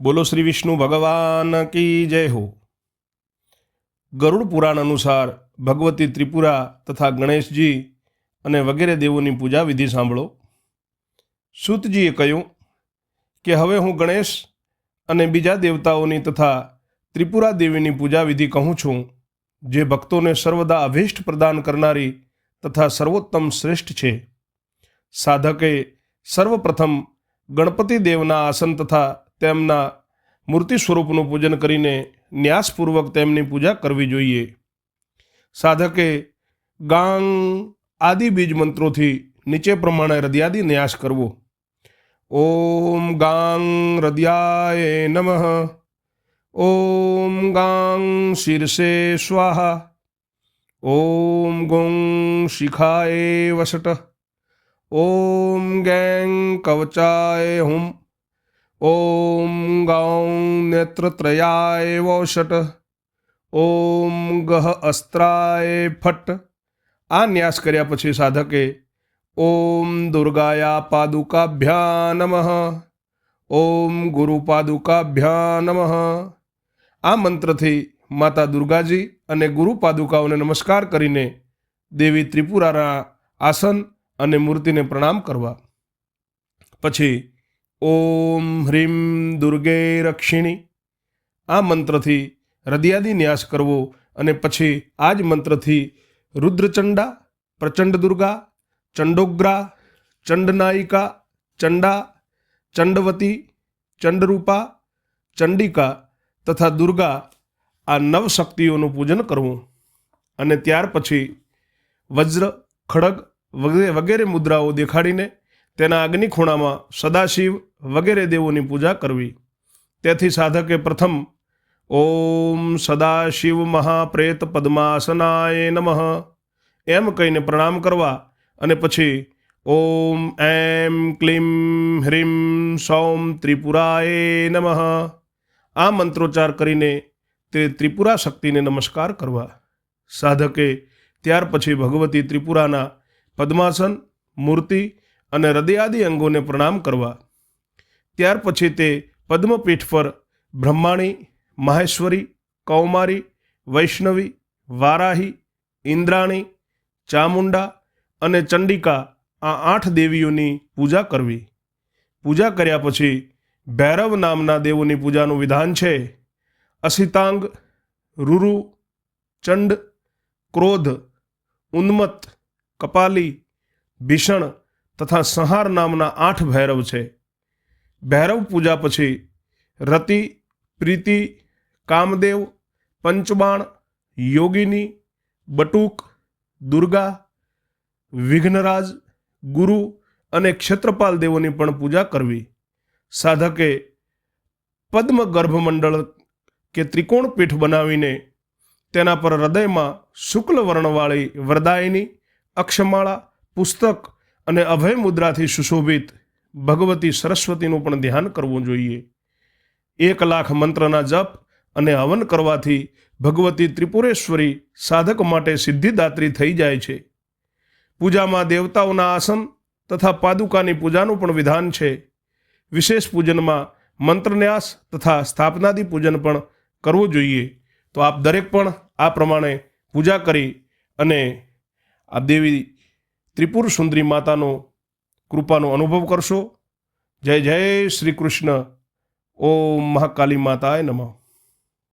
બોલો શ્રી વિષ્ણુ, ભગવાન કી જય હો. ગરુડ પુરાણ અનુસાર ભગવતી ત્રિપુરા તથા ગણેશજી અને વગેરે દેવોની પૂજા વિધિ સાંભળો. સૂતજીએ કહ્યું કે હવે હું ગણેશ અને બીજા દેવતાઓની તથા ત્રિપુરા દેવીની પૂજા વિધિ કહું છું, જે ભક્તોને સર્વદા અભિષ્ટ પ્રદાન કરનારી તથા સર્વોત્તમ શ્રેષ્ઠ છે. સાધકે સર્વપ્રથમ ગણપતિ દેવના આસન તથા તેમના મૂર્તિ સ્વરૂપનું પૂજન કરીને ન્યાસપૂર્વક તેમની પૂજા કરવી જોઈએ. સાધકે ગાંગ આદિ બીજ મંત્રોથી નીચે પ્રમાણે હૃદયાદિ ન્યાસ કરવો. ઓમ ગાંગ હૃદયાય નમઃ. ઓમ ગાંગ શીર્ષે સ્વાહા. ઓમ ગું શિખાય વસટ ઓમ ગેંગ કવચાય હુમ. ઓમ गौं नेत्रत्रयाय વોષટ ઓમ ગહ અસ્ત્રાય ફટ આ ન્યાસ કર્યા પછી સાધકે ઓમ દુર્ગાયા પાદુકાભ્યા નમઃ ઓમ ગુરુ પાદુકાભ્યા નમઃ આ મંત્રથી માતા દુર્ગાજી અને ગુરુ પાદુકાઓને નમસ્કાર કરીને દેવી ત્રિપુરાના આસન અને મૂર્તિને પ્રણામ કરવા પછી ઓમ હ્રીમ દુર્ગે રક્ષિણી. આ મંત્રથી હૃદયાદિ ન્યાસ કરવો અને પછી આ જ મંત્રથી રુદ્રચંડા, પ્રચંડ દુર્ગા, ચંડોગ્રા, ચંડનાયિકા, ચંડા, ચંડવતી, ચંડરૂપા, ચંડિકા તથા દુર્ગા આ નવ શક્તિઓનું પૂજન કરવું. અને ત્યાર પછી વજ્ર, ખડગ વગેરે વગેરે મુદ્રાઓ દેખાડીને તેના અગ્નિ ખૂણામાં સદાશિવ વગેરે દેવોની પૂજા કરવી. તેથી સાધકે પ્રથમ, ઓમ સદાશિવ મહાપ્રેત પદ્માસનાય નમઃ. એમ કહીને પ્રણામ કરવા અને પછી, ઓમ એમ ક્લીમ હ્રીમ સૌમ ત્રિપુરાય નમઃ. આ મંત્રોચ્ચાર કરીને તે ત્રિપુરા શક્તિને નમસ્કાર કરવા. સાધકે ત્યાર પછી ભગવતી ત્રિપુરાના પદ્માસન, મૂર્તિ અને હૃદયાદિ અંગોને પ્રણામ કરવા. ત્યાર પછી તે પદ્મપીઠ પર બ્રહ્માણી, મહેશ્વરી, કૌમારી, વૈષ્ણવી, વારાહી, ઇન્દ્રાણી, ચામુંડા અને ચંડિકા આ આઠ દેવીઓની પૂજા કરવી. પૂજા કર્યા પછી ભૈરવ નામના દેવોની પૂજાનું વિધાન છે. અસિતાંગ, રૂરુ, ચંડ, ક્રોધ, ઉન્મત્ત, કપાલી, ભીષણ તથા સંહાર નામના આઠ ભૈરવ છે. ભૈરવ પૂજા પછી રતિ, પ્રીતિ, કામદેવ, પંચબાણ, યોગિની, બટુક, દુર્ગા, વિઘ્નરાજ, ગુરુ અને ક્ષેત્રપાલ દેવોની પણ પૂજા કરવી. સાધકે પદ્મ ગર્ભમંડળ કે ત્રિકોણ પીઠ બનાવીને તેના પર હૃદયમાં શુક્લ વર્ણવાળી વરદાયિની, અક્ષમાળા, પુસ્તક અને અભય મુદ્રાથી સુશોભિત ભગવતી સરસ્વતીનું પણ ધ્યાન કરવું જોઈએ. એક લાખ મંત્રના જપ અને હવન કરવાથી ભગવતી ત્રિપુરેશ્વરી સાધક માટે સિદ્ધિદાત્રી થઈ જાય છે. પૂજામાં દેવતાઓના આસન તથા પાદુકાની પૂજાનું પણ વિધાન છે. વિશેષ પૂજનમાં મંત્રન્યાસ તથા સ્થાપનાદિ પૂજન પણ કરવું જોઈએ. તો આપ દરેક પણ આ પ્રમાણે પૂજા કરી અને આ દેવી ત્રિપુર સુંદરી માતાનો કૃપાનો અનુભવ કરશો. જય જય શ્રી કૃષ્ણ. ઓમ મહાકાલી માતાય નમઃ.